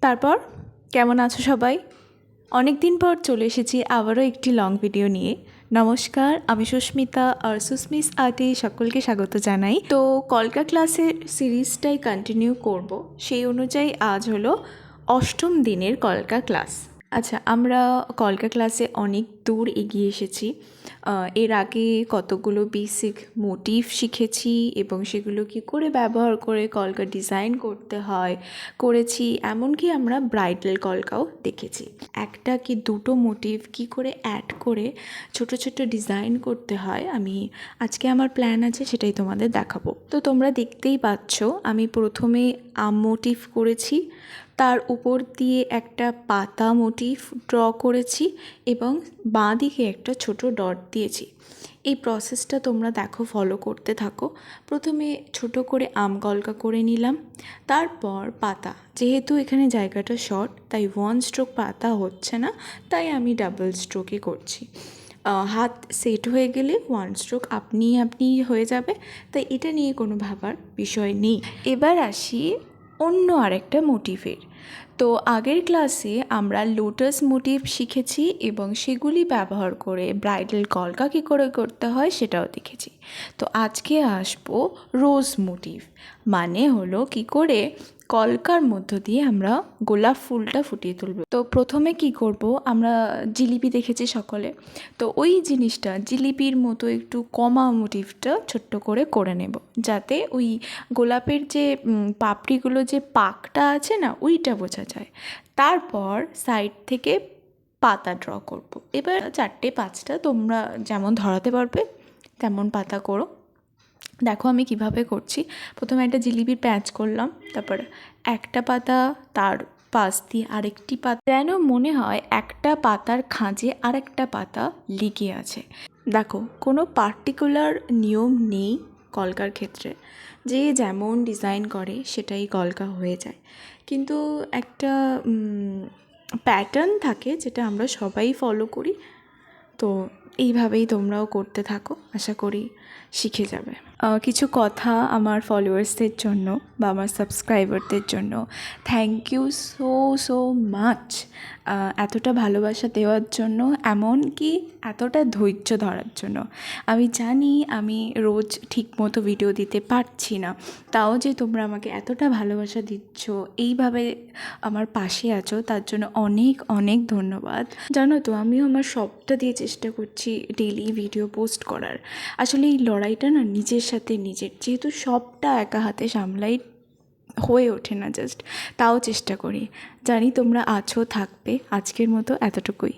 তারপর, কেমন আছো সবাই? অনেক দিন পর চলে এসেছি আবারও একটি লং ভিডিও নিয়ে। নমস্কার, আমি সুস্মিতা আর সুস্মিস আর্টে সকলকে স্বাগত জানাই। তো কলকা ক্লাসের সিরিজটাই কন্টিনিউ করব। সেই অনুযায়ী আজ হলো অষ্টম দিনের কলকা ক্লাস। আচ্ছা আমরা কলকা ক্লাসে অনেক দূর এগিয়ে এসেছি। এর আগে কতগুলো বেসিক মোটিভ শিখেছি এবং সেগুলো কি করে ব্যবহার করে কলকা ডিজাইন করতে হয়, করেছি, এমনকি আমরা ব্রাইডাল কলকাও দেখেছি। একটা কি দুটো মোটিভ কি করে অ্যাড করে ছোট ছোট ডিজাইন করতে হয়, আমি আজকে আমার প্ল্যান আছে সেটাই তোমাদের দেখাবো। তো তোমরা দেখতেই পাচ্ছ, আমি প্রথমে আম মোটিভ করেছি তার উপর দিয়ে একটা পাতা মোটিভ ড্র করেছি এবং বাঁ দিকে একটা ছোট ডট দিয়েছি। এই প্রসেসটা তোমরা দেখো ফলো করতে থাকো। প্রথমে ছোট করে আম কলকা করে নিলাম। তারপর পাতা। যেহেতু এখানে জায়গাটা শর্ট তাই ওয়ান স্ট্রোক পাতা হচ্ছে না, তাই আমি ডাবল স্ট্রোকে করছি। হাত সেট হয়ে গেলে ওয়ান স্ট্রোক আপনি আপনি হয়ে যাবে, তাই এটা নিয়ে কোনো ভাবার বিষয় নেই। এবার আসি অন্য আরেকটা মোটিভের। তো আগের ক্লাসে আমরা লোটাস মোটিভ শিখেছি এবং সেগুলি ব্যবহার করে ব্রাইডাল কলকা কী করে করতে হয় সেটাও দেখেছি। তো আজকে আসব রোজ মোটিভ মানে হলো কি করে কলকার মধ্য দিয়ে আমরা গোলাপ ফুলটা ফুটিয়ে তুলব। তো প্রথমে কি করব? আমরা জিলিপি দেখেছি সকলে। তো ওই জিনিসটা জিলিপির মতো একটু কমা মোটিভটা ছোট্ট করে করে নেব। যাতে ওই গোলাপের যে পাপড়িগুলো যে পাকটা আছে না, ওইটা বোঝা যায়। তারপর সাইড থেকে পাতা ড্র করব। এবার চারটে পাঁচটা তোমরা যেমন ধরাতে পারবে, তেমন পাতা করো। দেখো আমি কীভাবে করছি। প্রথমে একটা জিলিপির প্যাচ করলাম, তারপর একটা পাতা তার পাশ দিয়ে আরেকটি পাতা, যেন মনে হয় একটা পাতার খাঁজে আরেকটা পাতা লেগে আছে। দেখো, কোনো পার্টিকুলার নিয়ম নেই কলকার ক্ষেত্রে। যে যেমন ডিজাইন করে, সেটাই কলকা হয়ে যায়। কিন্তু একটা প্যাটার্ন থাকে, যেটা আমরা সবাই ফলো করি, তো এইভাবেই তোমরাও করতে থাকো, আশা করি শিখে যাবে। কিছু কথা আমার ফলোয়ার্সদের জন্য বা আমার সাবস্ক্রাইবারদের জন্য। Thank you so so much এতটা ভালোবাসা দেওয়ার জন্য, এমনকি এতটা ধৈর্য ধরার জন্য। আমি জানি আমি রোজ ঠিকমতো ভিডিও দিতে পারছি না, তাও যে তোমরা আমাকে এতটা ভালোবাসা দিচ্ছ, এইভাবে আমার পাশে আছো, তার জন্য অনেক অনেক ধন্যবাদ। জানো তো, আমিও আমার সবটা দিয়ে চেষ্টা করছি ডেলি ভিডিও পোস্ট করার। আসলে এই লড়াইটা না নিজের সাথে নিজের, যেহেতু সবটা একা হাতে সামলাই হয়ে ওঠে না জাস্ট তাও চেষ্টা করি। জানি তোমরা আছো, থাকবে, আজকের মতো এতটুকুই।